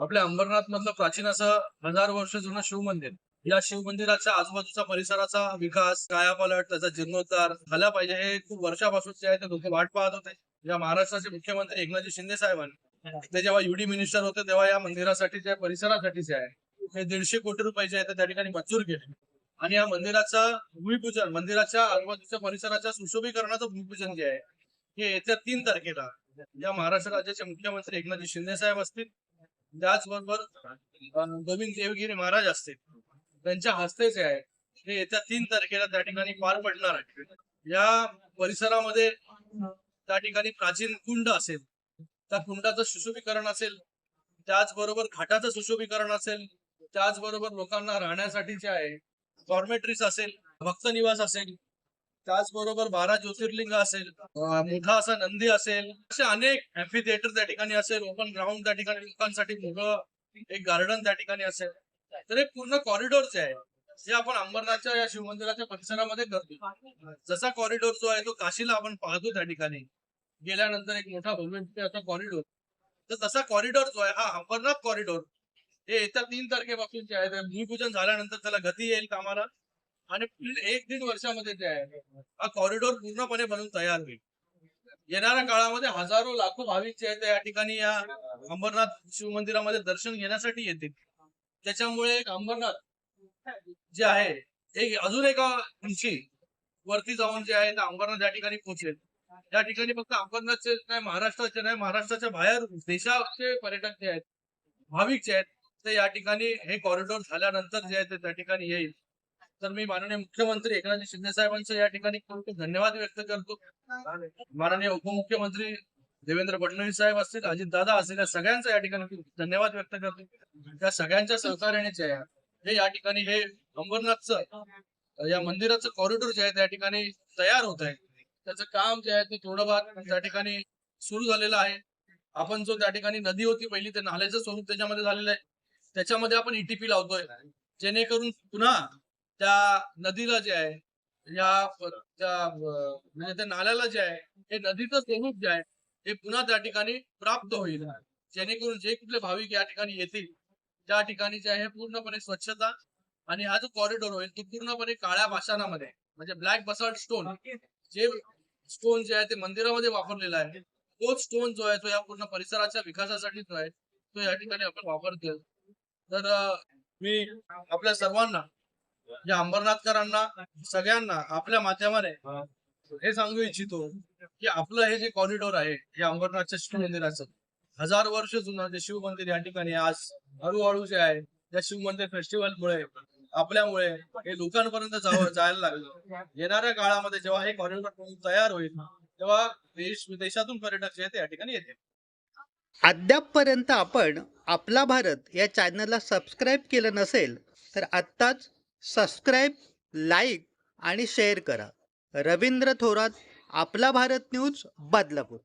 आपल्या अंबरनाथ मधलं प्राचीन असं हजार वर्ष जुनं शिव मंदिर. या शिव मंदिराच्या आजूबाजूचा परिसराचा विकास कायापालट त्याचा जीर्णोद्धार झाला पाहिजे हे खूप वर्षापासून जे आहे ते लोक वाट पाहत होते. या महाराष्ट्राचे मुख्यमंत्री एकनाथजी शिंदे साहेबांनी. ते जेव्हा युडी मिनिस्टर होते तेव्हा या मंदिरासाठी जे परिसरासाठी जे आहे हे दीडशे कोटी रुपये जे आहे त्या ठिकाणी मंजूर केले. आणि या मंदिराचा भूमिपूजन मंदिराच्या आजूबाजूच्या परिसराच्या सुशोभीकरणाचं भूमिपूजन जे आहे हे येत्या तीन तारखेला या महाराष्ट्र राज्याचे मुख्यमंत्री एकनाथजी शिंदे साहेब असतील. म्हणजे त्याचबरोबर गोविंद देवगिरी महाराज असतील. त्यांच्या हस्ते जे आहे. हे येत्या तीन तारखेला त्या ठिकाणी पार पडणार आहे. या परिसरामध्ये त्या ठिकाणी प्राचीन कुंड असेल त्या कुंडाचं सुशोभीकरण असेल त्याचबरोबर घाटाचं सुशोभीकरण असेल त्याचबरोबर लोकांना राहण्यासाठी जे आहे डॉर्मेटरीज असेल भक्त निवास असेल त्याचबरोबर बारा ज्योतिर्लिंग असेल मोठा असा नंदी असेल असे अनेक हॅपी थिएटर त्या ठिकाणी असेल ओपन ग्राउंड त्या ठिकाणी लोकांसाठी मोठं एक गार्डन त्या ठिकाणी असेल. तर हे पूर्ण कॉरिडॉर आहे जे आपण अंबरनाथच्या या शिवमंदिराच्या परिसरामध्ये करतो जसा कॉरिडॉर जो आहे तो काशीला आपण पाहतो त्या ठिकाणी. गेल्यानंतर एक मोठा भव्य असा कॉरिडॉर तर तसा कॉरिडॉर जो आहे हा अंबरनाथ कॉरिडॉर हे येत्या तीन तारखेपासून जे आहे भूमिपूजन झाल्यानंतर त्याला गती येईल कामाला. आणि एक दीड वर्षामध्ये जे आहे. हा कॉरिडॉर पूर्णपणे बनून तयार होईल. येणाऱ्या काळामध्ये हजारो लाखो भाविक जे आहेत या ठिकाणी या अंबरनाथ शिव मंदिरामध्ये दर्शन घेण्यासाठी येतील. त्याच्यामुळे एक अंबरनाथ जे आहे एक अजून एका उंची वरती जाऊन जे आहे ते अंबरनाथ या ठिकाणी पोहोचेल. या ठिकाणी फक्त अंबरनाथचे नाही महाराष्ट्राचे नाही महाराष्ट्राच्या बाहेर देशाचे पर्यटक जे आहेत भाविक जे आहेत ते या ठिकाणी हे कॉरिडॉर झाल्यानंतर जे आहे ते त्या ठिकाणी येईल. तर मी माननीय मुख्यमंत्री एकनाथ शिंदे साहेबांचं या ठिकाणी धन्यवाद व्यक्त करतो. माननीय उपमुख्यमंत्री देवेंद्र फडणवीस साहेब असतील अजित दादा असतील या सगळ्यांचा या ठिकाणी धन्यवाद व्यक्त करतो. त्या सगळ्यांच्या सहकार्याने हे या ठिकाणी हे अंबरनाथचं या मंदिराचं कॉरिडॉर जे आहे त्या ठिकाणी तयार होत आहे. त्याचं काम जे आहे ते थोडंफार त्या ठिकाणी सुरू झालेलं आहे. आपण जो त्या ठिकाणी नदी होती पहिली ते नाल्याचं स्वरूप त्याच्यामध्ये झालेलं आहे. त्याच्यामध्ये आपण ईटीपी लावतोय. जेणेकरून पुन्हा त्या नदीला जे आहे या त्या म्हणजे त्या नाल्याला जे आहे हे नदीचं स्वरूप जे आहे हे पुन्हा त्या ठिकाणी प्राप्त होईल. जेणेकरून जे कुठले भाविक या ठिकाणी येतील त्या ठिकाणी जे आहे पूर्णपणे स्वच्छता आणि हा जो कॉरिडॉर होईल तो पूर्णपणे काळ्या पाषाणामध्ये म्हणजे ब्लॅक बसाल्ट स्टोन जे स्टोन जे आहे ते मंदिरामध्ये वापरलेला आहे तोच स्टोन जो आहे तो या पूर्ण परिसराच्या विकासासाठी जो आहे तो या ठिकाणी आपण वापरतो तर मी आपल्या सर्वांना या अंबरनाथकरांना सगळ्यांना आपल्या माध्यमाने हे. सांगू इच्छितो की आपलं हे जे कॉरिडॉर आहे हे अंबरनाथच्या शिव मंदिराचं हजार वर्ष जुनं जे शिव मंदिर या ठिकाणी आज हळूहळू जे आहे या शिव मंदिर फेस्टिवलमुळे आपल्यामुळे हे लोकांपर्यंत जावं जायला लागलं. येणाऱ्या काळामध्ये जेव्हा हे कॉरिडॉर तयार होईल तेव्हा देश विदेशातून पर्यटक जे या ठिकाणी येतील. अद्यापपर्यंत आपण आपला भारत या चॅनलला सबस्क्राईब केलं नसेल तर आत्ताच सबस्क्राईब लाईक आणि शेअर करा. रवींद्र थोरात आपला भारत न्यूज बदलापूर.